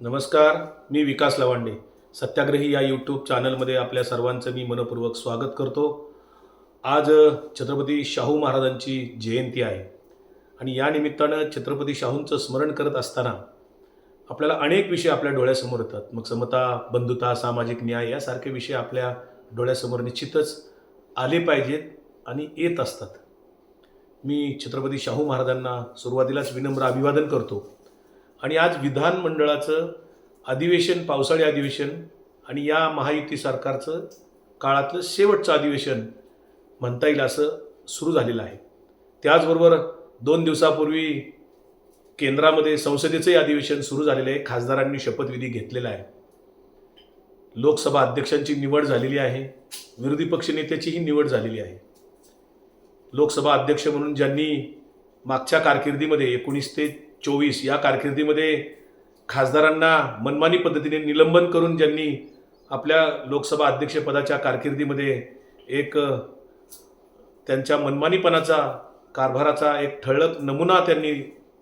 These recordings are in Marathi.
नमस्कार मी विकास लवांडे. सत्याग्रही या यूट्यूब चॅनलमध्ये आपल्या सर्वांचं मी मनपूर्वक स्वागत करतो. आज छत्रपती शाहू महाराजांची जयंती आहे. आणि या निमित्तानं छत्रपती शाहूंचं स्मरण करत असताना आपल्याला अनेक विषय आपल्या डोळ्यासमोर येतात. मग समता बंधुता सामाजिक न्याय यासारखे विषय आपल्या डोळ्यासमोर निश्चितच आले पाहिजेत आणि येत असतात. मी छत्रपती शाहू महाराजांना सुरुवातीलाच विनम्र अभिवादन करतो. आणि आज विधानमंडळाचं अधिवेशन पावसाळी अधिवेशन आणि या महायुती सरकारचं काळातलं शेवटचं अधिवेशन म्हणता येईल असं सुरू झालेलं आहे. त्याचबरोबर दोन दिवसापूर्वी केंद्रामध्ये संसदेचंही अधिवेशन सुरू झालेलं आहे. खासदारांनी शपथविधी घेतलेला आहे. लोकसभा अध्यक्षांची निवड झालेली आहे. विरोधी पक्षनेत्याचीही निवड झालेली आहे. लोकसभा अध्यक्ष म्हणून ज्यांनी मागच्या कारकिर्दीमध्ये एकोणीस ते चोवीस या कारकिर्दीमध्ये खासदारांना मनमानी पद्धतीने निलंबन करून ज्यांनी आपल्या लोकसभा अध्यक्षपदाच्या कारकिर्दीमध्ये एक त्यांच्या मनमानीपणाचा कारभाराचा एक ठळक नमुना त्यांनी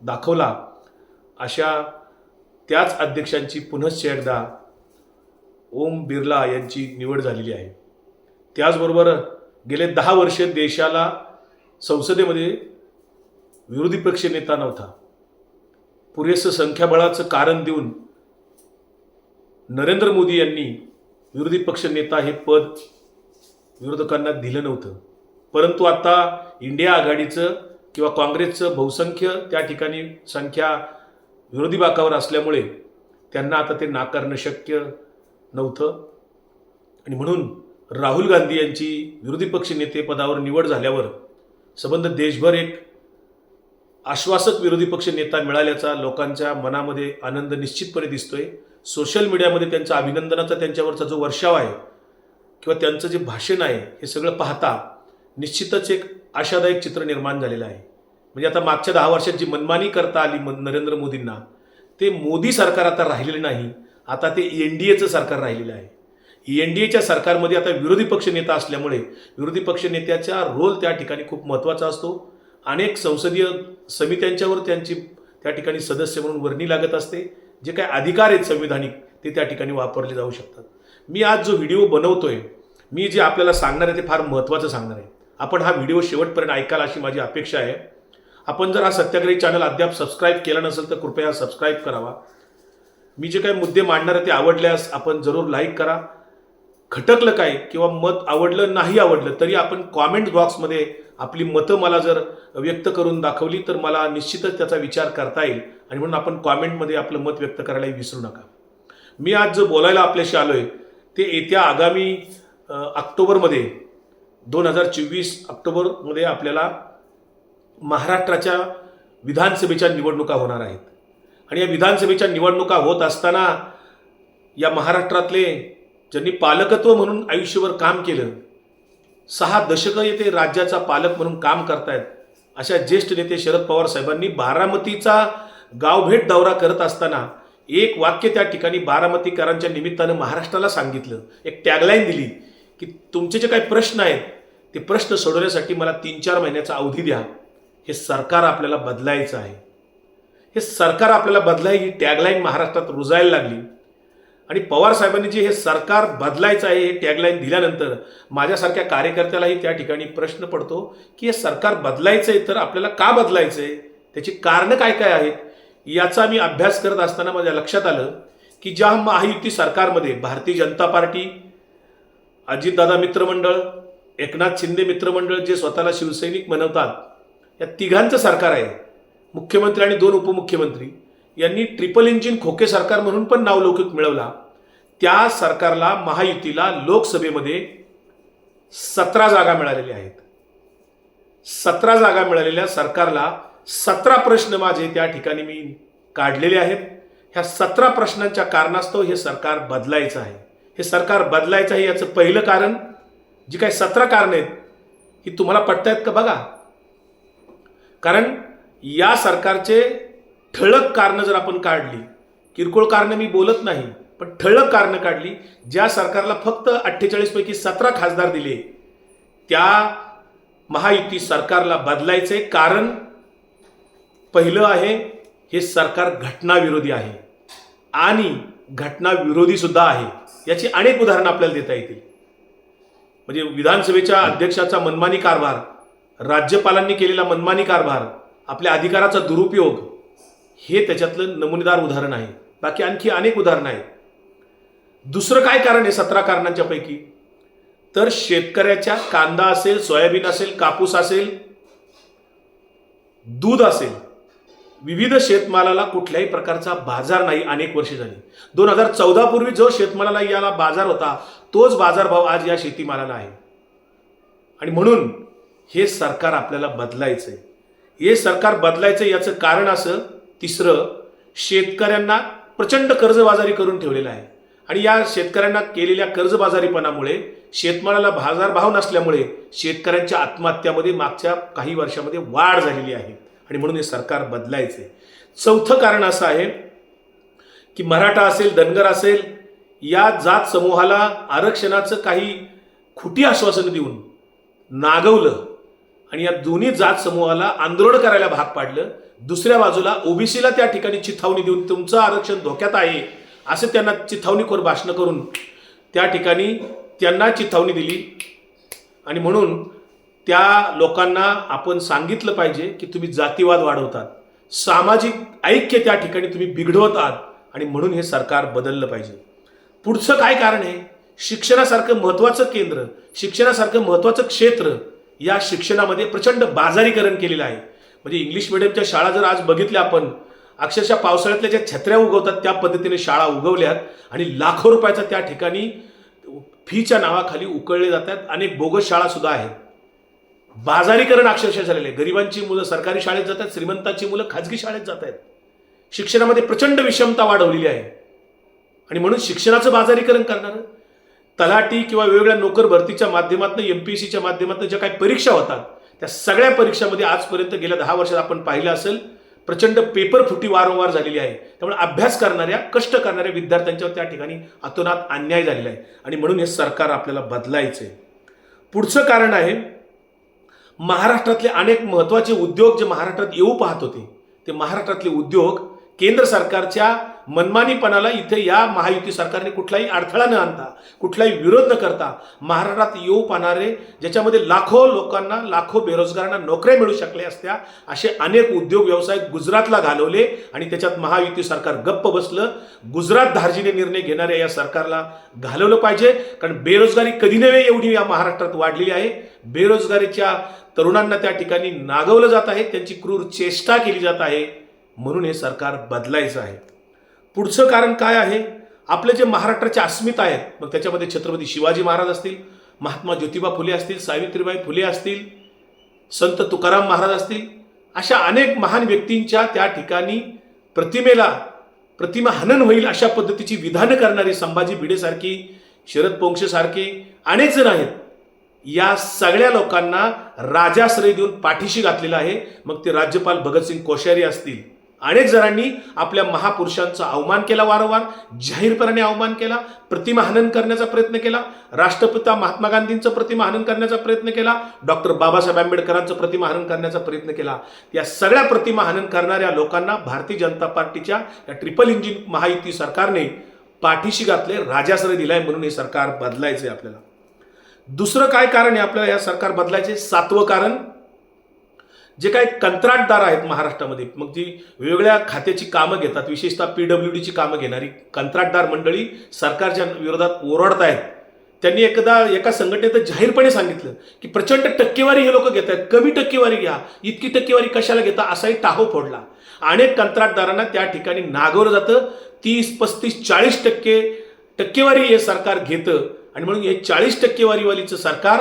दाखवला अशा त्याच अध्यक्षांची पुनश्च एकदा ओम बिर्ला यांची निवड झालेली आहे. त्याचबरोबर गेले दहा वर्षे देशाला संसदेमध्ये विरोधी पक्ष नेता नव्हता. पुरेसं संख्याबळाचं कारण देऊन नरेंद्र मोदी यांनी विरोधी पक्ष नेता हे पद विरोधकांना दिलं नव्हतं. परंतु आता इंडिया आघाडीचं किंवा काँग्रेसचं बहुसंख्य त्या ठिकाणी संख्या विरोधी बाकावर असल्यामुळे त्यांना आता ते नाकारणं शक्य नव्हतं. आणि म्हणून राहुल गांधी यांची विरोधी पक्ष नेते पदावर निवड झाल्यावर संबंध देशभर एक आश्वासक विरोधी पक्ष नेता मिळाल्याचा लोकांच्या मनामध्ये आनंद निश्चितपणे दिसतोय. सोशल मीडियामध्ये त्यांचा अभिनंदनाचा त्यांच्यावरचा जो वर्षाव आहे किंवा त्यांचं जे भाषण आहे हे सगळं पाहता निश्चितच एक आशादायक चित्र निर्माण झालेलं आहे. म्हणजे आता मागच्या दहा वर्षात जी मनमानी करता आली मन- नरेंद्र मोदींना ते मोदी सरकार आता राहिलेलं नाही. आता ते एन डी एचं सरकार राहिलेलं आहे. एन डी एच्या सरकारमध्ये आता विरोधी पक्ष नेता असल्यामुळे विरोधी पक्ष नेत्याचा रोल त्या ठिकाणी खूप महत्त्वाचा असतो. अनेक संसदीय समित्यांच्यावर त्यांची त्या ठिकाणी सदस्य म्हणून वर्णी लागत असते. जे काही अधिकार आहेत संविधानिक ते त्या ठिकाणी वापरले जाऊ शकतात. मी आज जो व्हिडिओ बनवतोय मी जे आपल्याला सांगणार आहे ते फार महत्त्वाचं सांगणार आहे. आपण हा व्हिडिओ शेवटपर्यंत ऐकाल अशी माझी अपेक्षा आहे. आपण जर हा सत्याग्रही चॅनल अद्याप सबस्क्राईब केला नसेल तर कृपया सबस्क्राईब करावा. मी जे काही मुद्दे मांडणार आहे ते आवडल्यास आपण जरूर लाईक करा. खटकलं काय किंवा मत आवडलं नाही आवडलं तरी आपण कॉमेंट बॉक्समध्ये आपली मतं मला जर व्यक्त करून दाखवली तर मला निश्चितच त्याचा विचार करता येईल. आणि म्हणून आपण कॉमेंटमध्ये आपलं मत व्यक्त करायलाही विसरू नका. मी आज जो बोलायला आपल्याशी आलो आहे ते येत्या आगामी ऑक्टोबरमध्ये दोन हजार चोवीस ऑक्टोबरमध्ये आपल्याला महाराष्ट्राच्या विधानसभेच्या निवडणुका होणार आहेत. आणि या विधानसभेच्या निवडणुका होत असताना या महाराष्ट्रातले ज्यांनी पालकत्व म्हणून आयुष्यभर काम केलं सहा दशकं येथे राज्याचा पालक म्हणून काम करतायत. अशा ज्येष्ठ नेते शरद पवार साहेबांनी बारामतीचा गावभेट दौरा करत असताना एक वाक्य त्या ठिकाणी बारामतीकरांच्या निमित्तानं महाराष्ट्राला सांगितलं. एक टॅगलाईन दिली की तुमचे जे काही प्रश्न आहेत ते प्रश्न सोडवण्यासाठी मला तीन चार महिन्याचा अवधी द्या. हे सरकार आपल्याला बदलायचं आहे. हे सरकार आपल्याला बदलाय ही टॅगलाईन महाराष्ट्रात रुजायला लागली. आणि पवार साहेबांनी जे हे सरकार बदलायचं आहे हे टॅगलाईन दिल्यानंतर माझ्यासारख्या कार्यकर्त्यालाही त्या ठिकाणी प्रश्न पडतो की हे सरकार बदलायचं आहे तर आपल्याला का बदलायचं आहे त्याची कारणं काय काय आहेत? याचा मी अभ्यास करत असताना माझ्या लक्षात आलं की ज्या महायुती सरकारमध्ये भारतीय जनता पार्टी अजितदादा मित्रमंडळ एकनाथ शिंदे मित्रमंडळ जे स्वतःला शिवसैनिक म्हणवतात या तिघांचं सरकार आहे. मुख्यमंत्री आणि दोन उपमुख्यमंत्री. यांनी ट्रिपल इंजिन खोके सरकार म्हणून पण नावलौकिक मिळवला. त्या सरकारला महायुतीला लोकसभेमध्ये सतरा जागा मिळालेल्या आहेत. सतरा जागा मिळालेल्या सरकारला सतरा प्रश्न माझे त्या ठिकाणी मी काढलेले आहेत. ह्या सतरा प्रश्नांच्या कारणास्तव हे सरकार बदलायचं आहे. हे सरकार बदलायचं आहे याचं पहिलं कारण जी काही सतरा कारणं आहेत ही तुम्हाला पटतायत का बघा? कारण या सरकारचे ठळक कारणं जर आपण काढली किरकोळ कारणं मी बोलत नाही पण ठळक कारणं काढली ज्या सरकारला फक्त अठ्ठेचाळीसपैकी सतरा खासदार दिले त्या महायुती सरकारला बदलायचे कारण पहिलं आहे हे सरकार घटनाविरोधी आहे. आणि घटनाविरोधी सुद्धा आहे. याची अनेक उदाहरणं आपल्याला देता येतील. म्हणजे विधानसभेच्या अध्यक्षाचा मनमानी कारभार राज्यपालांनी केलेला मनमानी कारभार आपल्या अधिकाराचा दुरुपयोग हे त्याच्यातलं नमुनेदार उदाहरण आहे. बाकी आणखी अनेक उदाहरणं आहेत. दुसरं काय कारण आहे सतरा कारणांच्या पैकी तर शेतकऱ्याच्या कांदा असेल सोयाबीन असेल कापूस असेल दूध असेल विविध शेतमालाला कुठल्याही प्रकारचा बाजार नाही अनेक वर्षे झाली. दोन हजार चौदा पूर्वी जो शेतमालाला याला बाजार होता तोच बाजारभाव आज या शेतीमालाला आहे. आणि म्हणून हे सरकार आपल्याला बदलायचं आहे हे सरकार बदलायचं याचं कारण असं तिसरं शेतकऱ्यांना प्रचंड कर्जबाजारी करून ठेवलेलं आहे. आणि या शेतकऱ्यांना केलेल्या कर्जबाजारीपणामुळे शेतमालाला बाजारभाव नसल्यामुळे शेतकऱ्यांच्या आत्महत्यामध्ये मागच्या काही वर्षामध्ये वाढ झालेली आहे. आणि म्हणून हे सरकार बदलायचं आहे चौथं कारण असं आहे की मराठा असेल धनगर असेल या जात समूहाला आरक्षणाचं काही खुटी आश्वासन देऊन नागवलं आणि या दोन्ही जात समूहाला आंदोलन करायला भाग पाडलं. दुसऱ्या बाजूला ओबीसीला त्या ठिकाणी चिथावणी देऊन तुमचं आरक्षण धोक्यात आहे असं त्यांना चिथावणीखोर भाषणं करून त्या ठिकाणी त्यांना चिथावणी दिली. आणि म्हणून त्या लोकांना आपण सांगितलं पाहिजे की तुम्ही जातीवाद वाढवतात. सामाजिक ऐक्य त्या ठिकाणी तुम्ही बिघडवत आहात आणि म्हणून हे सरकार बदललं पाहिजे. पुढचं काय कारण आहे? शिक्षणासारखं महत्त्वाचं केंद्र शिक्षणासारखं महत्त्वाचं क्षेत्र या शिक्षणामध्ये प्रचंड बाजारीकरण केलेलं आहे. म्हणजे इंग्लिश मिडियमच्या शाळा जर आज बघितल्या आपण अक्षरशः पावसाळ्यातल्या ज्या छत्र्या उगवतात त्या पद्धतीने शाळा उगवल्यात आणि लाखो रुपयाचा त्या ठिकाणी फीच्या नावाखाली उकळले जातात. अनेक बोगस शाळा सुद्धा आहेत. बाजारीकरण अक्षरशः झालेले आहे. गरिबांची मुलं सरकारी शाळेत जातात श्रीमंतांची मुलं खाजगी शाळेत जात आहेत शिक्षणामध्ये प्रचंड विषमता वाढवलेली आहे. आणि म्हणून शिक्षणाचं बाजारीकरण करणारं तलाठी किंवा वेगवेगळ्या नोकर भरतीच्या माध्यमातून एम पी एस सीच्या माध्यमातून ज्या काही परीक्षा होतात त्या सगळ्या परीक्षामध्ये आजपर्यंत गेल्या दहा वर्षात आपण पाहिलं असेल प्रचंड पेपर फुटी वारंवार झालेली आहे. त्यामुळे अभ्यास करणाऱ्या कष्ट करणाऱ्या विद्यार्थ्यांच्यावर त्या ठिकाणी अतोनात अन्याय झालेला आहे. आणि म्हणून हे सरकार आपल्याला बदलायचं आहे पुढचं कारण आहे महाराष्ट्रातले अनेक महत्त्वाचे उद्योग जे महाराष्ट्रात येऊ पाहत होते ते महाराष्ट्रातले उद्योग केंद्र सरकारच्या मनमानीपणाला इथे या महायुती सरकारने कुठलाही अडथळा न आणता कुठलाही विरोध न करता महाराष्ट्रात येऊ पाहणारे ज्याच्यामध्ये लाखो लोकांना लाखो बेरोजगारांना नोकऱ्या मिळू शकल्या असत्या असे अनेक उद्योग व्यवसाय गुजरातला घालवले आणि त्याच्यात महायुती सरकार गप्प बसलं. गुजरात धार्जीने निर्णय घेणाऱ्या या सरकारला घालवलं पाहिजे कारण बेरोजगारी कधी नव्हे एवढी या महाराष्ट्रात वाढलेली आहे. बेरोजगारीच्या तरुणांना त्या ठिकाणी नागवलं जात आहे त्यांची क्रूर चेष्टा केली जात आहे. म्हणून हे सरकार बदलायचं आहे. पुढचं कारण काय आहे? आपले जे महाराष्ट्राचे अस्मिता आहेत मग त्याच्यामध्ये छत्रपती शिवाजी महाराज असतील महात्मा ज्योतिबा फुले असतील सावित्रीबाई फुले असतील संत तुकाराम महाराज असतील अशा अनेक महान व्यक्तींच्या त्या ठिकाणी प्रतिमेला प्रतिमा हनन होईल अशा पद्धतीची विधानं करणारी संभाजी भिडेसारखी शरद पोंक्षसारखी अनेक जण आहेत. या सगळ्या लोकांना राजाश्रय देऊन पाठीशी घातलेलं आहे. मग ते राज्यपाल भगतसिंग कोश्यारी असतील अनेक जणांनी आपल्या महापुरुषांचा अवमान केला वारंवार जाहीरपणाने अवमान केला प्रतिमाहनन करण्याचा प्रयत्न केला राष्ट्रपिता महात्मा गांधींचं प्रतिमा हनन करण्याचा प्रयत्न केला डॉक्टर बाबासाहेब आंबेडकरांचं प्रतिमाहनन करण्याचा प्रयत्न केला. या सगळ्या प्रतिमाहनन करणाऱ्या लोकांना भारतीय जनता पार्टीच्या या ट्रिपल इंजिन महायुती सरकारने पाठीशी घातले राजाश्रय दिलाय म्हणून हे सरकार बदलायचं आहे आपल्याला. दुसरं काय कारण आहे आपल्याला या सरकार बदलायचे सातवं कारण जे काही कंत्राटदार आहेत महाराष्ट्रामध्ये मग ती वेगवेगळ्या खात्याची कामं घेतात विशेषतः पी डब्ल्यू डीची कामं घेणारी कंत्राटदार मंडळी सरकारच्या विरोधात ओरडत आहेत त्यांनी एकदा एका संघटनेत जाहीरपणे सांगितलं की प्रचंड टक्केवारी हे लोक घेत आहेत कमी टक्केवारी घ्या इतकी टक्केवारी कशाला घेता असाही टाहो फोडला. अनेक कंत्राटदारांना त्या ठिकाणी नागवलं जातं तीस पस्तीस चाळीस टक्के टक्केवारी हे सरकार घेतं आणि म्हणून हे चाळीस टक्केवारीवालीचं सरकार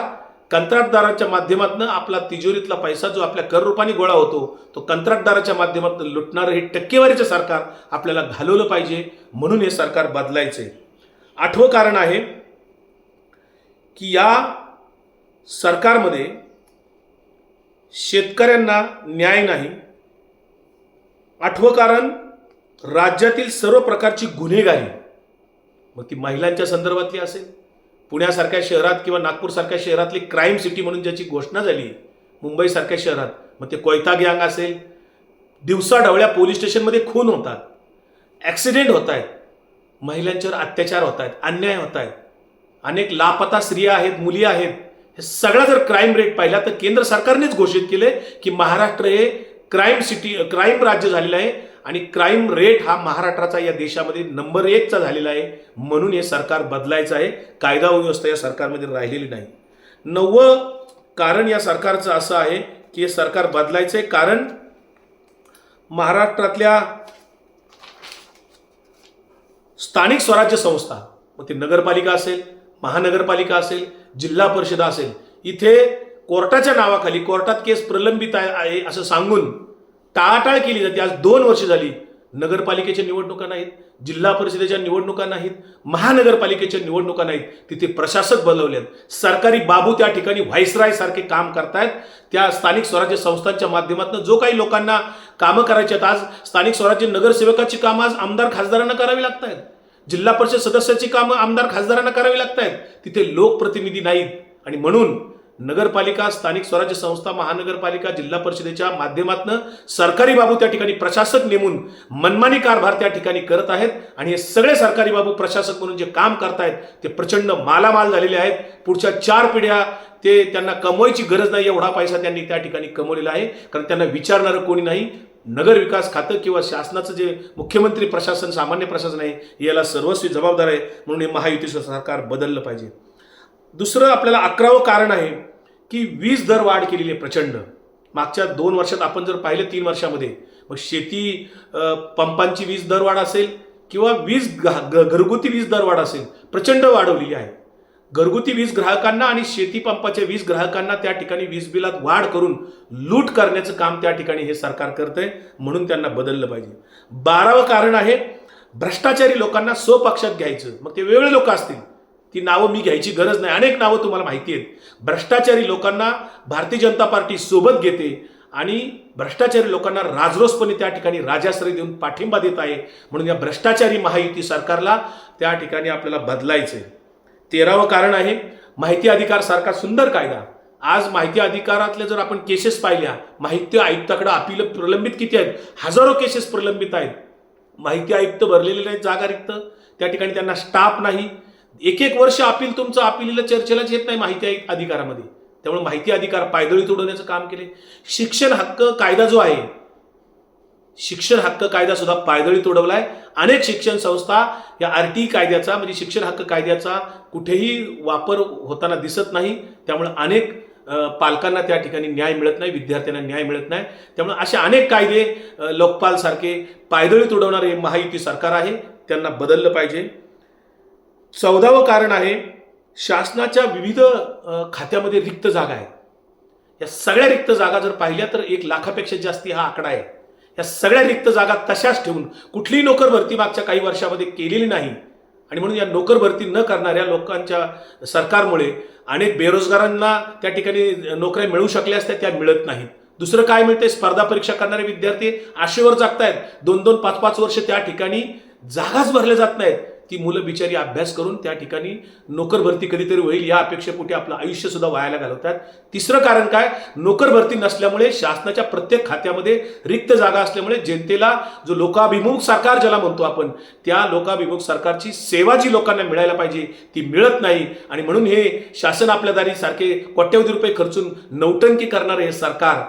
कंत्राटदाराच्या माध्यमातून आपला तिजोरीतला पैसा जो आपल्या कर रूपाने गोळा होतो तो कंत्राटदाराच्या माध्यमातून लुटणारं हे टक्केवारीचं सरकार आपल्याला घालवलं पाहिजे म्हणून हे सरकार बदलायचे आठवं कारण आहे की या सरकारमध्ये शेतकऱ्यांना न्याय नाही. आठवं कारण राज्यातील सर्व प्रकारची गुन्हेगारी. मग ती महिलांच्या संदर्भातली असेल पुण्यासारख्या शहरात किंवा नागपूरसारख्या शहरातली क्राईम सिटी म्हणून ज्याची घोषणा झाली मुंबईसारख्या शहरात मग ते कोयता गँग असेल दिवसा ढवळ्या पोलीस स्टेशनमध्ये खून होतात ॲक्सिडेंट होत आहेत महिलांच्यावर अत्याचार होत आहेत अन्याय होत आहेत अनेक लापता स्त्रिया आहेत मुली आहेत हे सगळा जर क्राईम रेट पाहिला तर केंद्र सरकारनेच घोषित केले की महाराष्ट्र हे क्राईम सिटी क्राईम राज्य झालेलं आहे. आणि क्राईम रेट हा महाराष्ट्राचा या देशामध्ये नंबर एकचा झालेला आहे. म्हणून हे सरकार बदलायचं आहे. कायदा व्यवस्था या सरकारमध्ये राहिलेली नाही. नववं कारण या सरकारचं असं आहे की हे सरकार बदलायचं आहे कारण महाराष्ट्रातल्या स्थानिक स्वराज्य संस्था मग ती नगरपालिका असेल महानगरपालिका असेल जिल्हा परिषद असेल इथे कोर्टाच्या नावाखाली कोर्टात केस प्रलंबित आहे असं सांगून टाळाटाळ केली जाते. आज दोन वर्ष झाली नगरपालिकेच्या निवडणुका नाहीत जिल्हा परिषदेच्या निवडणुका नाहीत महानगरपालिकेच्या निवडणुका नाहीत. तिथे प्रशासक बनवलेत सरकारी बाबू त्या ठिकाणी व्हाईसराय सारखे काम करतायत. त्या स्थानिक स्वराज्य संस्थांच्या माध्यमातून जो काही लोकांना कामं करायची आहेत आज स्थानिक स्वराज्य नगरसेवकाची कामं आज आमदार खासदारांना करावी लागत आहेत जिल्हा परिषद सदस्याची कामं आमदार खासदारांना करावी लागत आहेत तिथे लोकप्रतिनिधी नाहीत. आणि म्हणून नगरपालिका स्थानिक स्वराज्य संस्था महानगरपालिका जिल्हा परिषदेच्या माध्यमातून सरकारी बाबू त्या ठिकाणी प्रशासक नेमून मनमानी कारभार त्या ठिकाणी करत आहेत. आणि हे सगळे सरकारी बाबू प्रशासक म्हणून जे काम करतायत ते प्रचंड मालामाल झालेले आहेत. पुढच्या चार पिढ्या ते त्यांना कमवायची गरज नाही एवढा पैसा त्यांनी त्या ठिकाणी कमवलेला आहे. कारण त्यांना विचारणारं कोणी नाही. नगर विकास खातं किंवा शासनाचं जे मुख्यमंत्री प्रशासन सामान्य प्रशासन आहे याला सर्वस्वी जबाबदार आहे. म्हणून हे महायुतीचं सरकार बदललं पाहिजे. दुसरं आपल्याला अकरावं कारण आहे की वीज दर वाढ केलेली आहे प्रचंड. मागच्या दोन वर्षात आपण जर पाहिलं तीन वर्षामध्ये मग शेती पंपांची वीज दरवाढ असेल किंवा वीज घरगुती वीज दरवाढ असेल प्रचंड वाढवलेली आहे. घरगुती वीज ग्राहकांना आणि शेती पंपाच्या वीज ग्राहकांना त्या ठिकाणी वीज बिलात वाढ करून लूट करण्याचं काम त्या ठिकाणी हे सरकार करतंय म्हणून त्यांना बदललं पाहिजे. बारावं कारण आहे भ्रष्टाचारी लोकांना स्वपक्षात घ्यायचं. मग ते वेगळे लोक असतील. ती नावं मी घ्यायची गरज नाही. अनेक नावं तुम्हाला माहिती आहेत. भ्रष्टाचारी लोकांना भारतीय जनता पार्टी सोबत घेते आणि भ्रष्टाचारी लोकांना राजरोसपणे त्या ठिकाणी राजाश्रय देऊन पाठिंबा देत आहे. म्हणून या भ्रष्टाचारी महायुती सरकारला त्या ठिकाणी आपल्याला बदलायचं आहे तेरावं कारण आहे माहिती अधिकार सारखा सुंदर कायदा. आज माहिती अधिकारातल्या जर आपण केसेस पाहिल्या माहिती आयुक्ताकडे अपील प्रलंबित किती आहेत? हजारो केसेस प्रलंबित आहेत. माहिती आयुक्त भरलेले नाहीत जागा रिक्त. त्या ठिकाणी त्यांना स्टाफ नाही. एक एक वर्ष अपील तुमचं अपिलीला चर्चेलाच येत नाही माहिती अधिकारामध्ये. त्यामुळे माहिती अधिकार पायदळी तोडवण्याचं काम केले शिक्षण हक्क कायदा जो आहे शिक्षण हक्क कायदा सुद्धा पायदळी तोडवलाय. अनेक शिक्षण संस्था या आर टी कायद्याचा म्हणजे शिक्षण हक्क कायद्याचा कुठेही वापर होताना दिसत नाही. त्यामुळे अनेक पालकांना त्या ठिकाणी न्याय मिळत नाही विद्यार्थ्यांना न्याय मिळत नाही. त्यामुळे असे अनेक कायदे लोकपाल सारखे पायदळी तुडवणारे महायुती सरकार आहे. त्यांना बदललं पाहिजे. चौदावं कारण आहे शासनाच्या विविध खात्यामध्ये रिक्त जागा आहेत. या सगळ्या रिक्त जागा जर पाहिल्या तर एक लाखापेक्षा जास्ती हा आकडा आहे. या सगळ्या रिक्त जागा तशाच ठेवून कुठलीही नोकर भरती मागच्या काही वर्षामध्ये केलेली नाही आणि म्हणून या नोकर भरती न करणाऱ्या लोकांच्या सरकारमुळे अनेक बेरोजगारांना त्या ठिकाणी नोकऱ्या मिळू शकल्या असत्या त्या मिळत नाहीत. दुसरं काय मिळते स्पर्धा परीक्षा करणारे विद्यार्थी आशेवर जागतायत. दोन दोन पाच पाच वर्ष त्या ठिकाणी जागाच भरल्या जात नाहीत. ती मुलं बिचारी अभ्यास करून त्या ठिकाणी नोकर भरती कधीतरी होईल या अपेक्षेपोटी आपलं आयुष्य सुद्धा वायाला घालवतात. तिसरं कारण काय? नोकर भरती नसल्यामुळे शासनाच्या प्रत्येक खात्यामध्ये रिक्त जागा असल्यामुळे जनतेला जो लोकाभिमुख सरकार ज्याला म्हणतो आपण त्या लोकाभिमुख सरकारची सेवा जी लोकांना मिळायला पाहिजे ती मिळत नाही. आणि म्हणून हे शासन आपल्या दारी सारखे कोट्यवधी रुपये खर्चून नौटंकी करणारे हे सरकार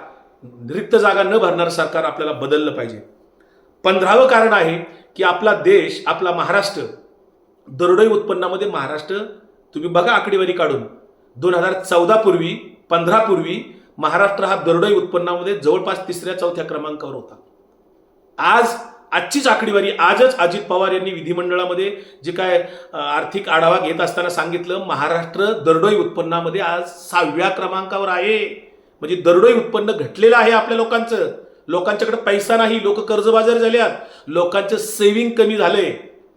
रिक्त जागा न भरणारं सरकार आपल्याला बदललं पाहिजे. पंधरावं कारण आहे की आपला देश आपला महाराष्ट्र दरडोई उत्पन्नामध्ये महाराष्ट्र तुम्ही बघा आकडेवारी काढून. दोन हजार चौदा पूर्वी पंधरा पूर्वी महाराष्ट्र हा दरडोई उत्पन्नामध्ये जवळपास तिसऱ्या चौथ्या क्रमांकावर होता. आज आजचीच आकडेवारी आजच अजित पवार यांनी विधिमंडळामध्ये जे काय आर्थिक आढावा घेत असताना सांगितलं महाराष्ट्र दरडोई उत्पन्नामध्ये आज सहाव्या क्रमांकावर आहे. म्हणजे दरडोई उत्पन्न घटलेलं आहे आपल्या लोकांचं. लोकांच्याकडे पैसा नाही लोक कर्जबाजारी झाल्यात. लोकांचं सेव्हिंग कमी झालंय.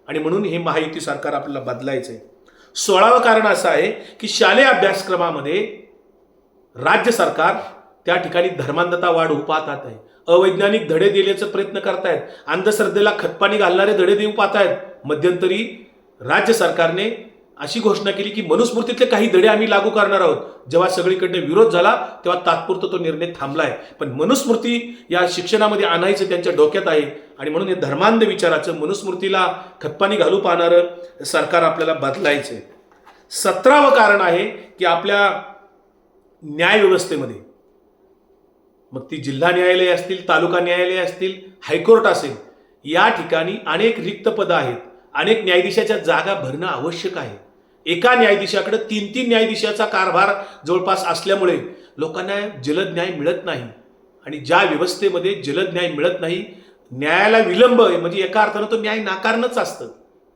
आणि म्हणून हे महायुती सरकार आपल्याला आहे सोळावं कारण असं आहे की शालेय अभ्यासक्रमामध्ये राज्य सरकार त्या ठिकाणी धर्मांधता वाढ होऊ पाहतात आहे. अवैज्ञानिक धडे देण्याचा प्रयत्न करतायत. अंधश्रद्धेला खतपाणी घालणारे धडे देऊ पाहतायत. मध्यंतरी राज्य सरकारने अशी घोषणा केली की मनुस्मृतीतले काही धडे आम्ही लागू करणार आहोत. जेव्हा सगळीकडनं विरोध झाला तेव्हा तात्पुरता तो निर्णय थांबलाय. पण मनुस्मृती या शिक्षणामध्ये आणायचं त्यांच्या डोक्यात आहे आणि म्हणून हे धर्मांध विचाराचं मनुस्मृतीला खतपाणी घालू पाहणारं सरकार आपल्याला बदलायचं सतरावं कारण आहे की आपल्या न्यायव्यवस्थेमध्ये मग ती जिल्हा न्यायालय असतील तालुका न्यायालय असतील हायकोर्ट असेल या ठिकाणी अनेक रिक्त पदं आहेत. अनेक न्यायाधीशाच्या जागा भरणं आवश्यक आहे. एका न्यायाधीशाकडे तीन तीन न्यायाधीशाचा कारभार जवळपास असल्यामुळे लोकांना जलद न्याय मिळत नाही. आणि ज्या व्यवस्थेमध्ये जलद न्याय मिळत नाही न्यायाला विलंब आहे म्हणजे एका अर्थानं तो न्याय नाकारणंच असतं.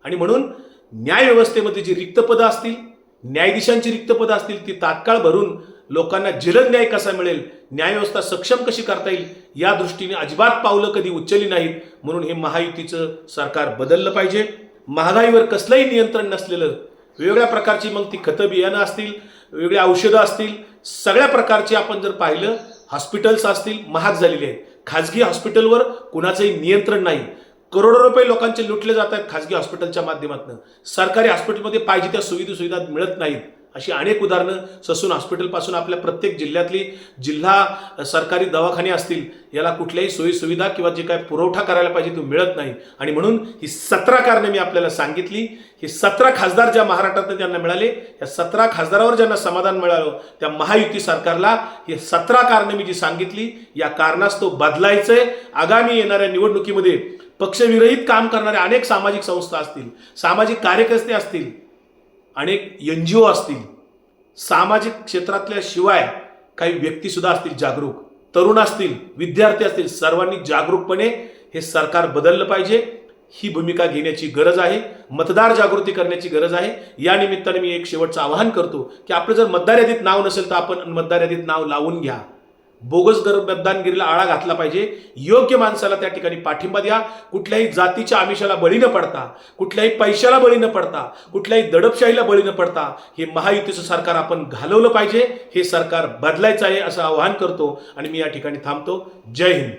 आणि म्हणून न्याय व्यवस्थेमध्ये जी रिक्त पदं असतील न्यायाधीशांची रिक्त पदं असतील ती तात्काळ भरून लोकांना जलद न्याय कसा मिळेल न्यायव्यवस्था सक्षम कशी करता येईल या दृष्टीने अजिबात पावलं कधी उचलली नाहीत. म्हणून हे महायुतीचं सरकार बदललं पाहिजे. महागाईवर कसलंही नियंत्रण नसलेलं वेगवेगळ्या प्रकारची मग ती खतं बियाणं असतील वेगळी औषधं असतील सगळ्या प्रकारची आपण जर पाहिलं हॉस्पिटल्स असतील महाग झालेली आहेत. खाजगी हॉस्पिटलवर कुणाचंही नियंत्रण नाही. करोडो रुपये लोकांचे लुटले जात आहेत खाजगी हॉस्पिटलच्या माध्यमातून. सरकारी हॉस्पिटलमध्ये पाहिजे त्या सुविधा सुविधा मिळत नाहीत. अशी अनेक उदाहरणं ससून हॉस्पिटलपासून आपल्या प्रत्येक जिल्ह्यातली जिल्हा सरकारी दवाखाने असतील याला कुठल्याही सोयीसुविधा किंवा जे काय पुरवठा करायला पाहिजे तो मिळत नाही. आणि म्हणून ही सतरा कारणं मी आपल्याला सांगितली. हे सतरा खासदार ज्या महाराष्ट्रातनं त्यांना मिळाले या सतरा खासदारावर ज्यांना समाधान मिळालं त्या महायुती सरकारला हे सतरा कारणं मी जी सांगितली या कारणास तो बदलायचंय. आगामी येणाऱ्या निवडणुकीमध्ये पक्षविरहित काम करणाऱ्या अनेक सामाजिक संस्था असतील सामाजिक कार्यकर्ते असतील अनेक एन जी ओ असतील सामाजिक क्षेत्रातल्या शिवाय काही व्यक्तीसुद्धा असतील जागरूक. तरुण असतील विद्यार्थी असतील सर्वांनी जागरूकपणे हे सरकार बदललं पाहिजे. ही भूमिका घेण्याची गरज आहे. मतदार जागृती करण्याची गरज आहे. या निमित्ताने मी एक शेवटचं आवाहन करतो की आपलं जर मतदार यादीत नाव नसेल तर आपण मतदार यादीत नाव लावून घ्या. बोगस गरबदानगिरीला आळा घातला पाहिजे. योग्य माणसाला त्या ठिकाणी पाठिंबा द्या. कुठल्याही जातीच्या आमिषाला बळी न पडता कुठल्याही पैशाला बळी न पडता कुठल्याही दडपशाहीला बळी न पडता हे महायुतीचं सरकार आपण घालवलं पाहिजे. हे सरकार बदलायचं आहे असं आवाहन करतो आणि मी या ठिकाणी थांबतो. जय हिंद.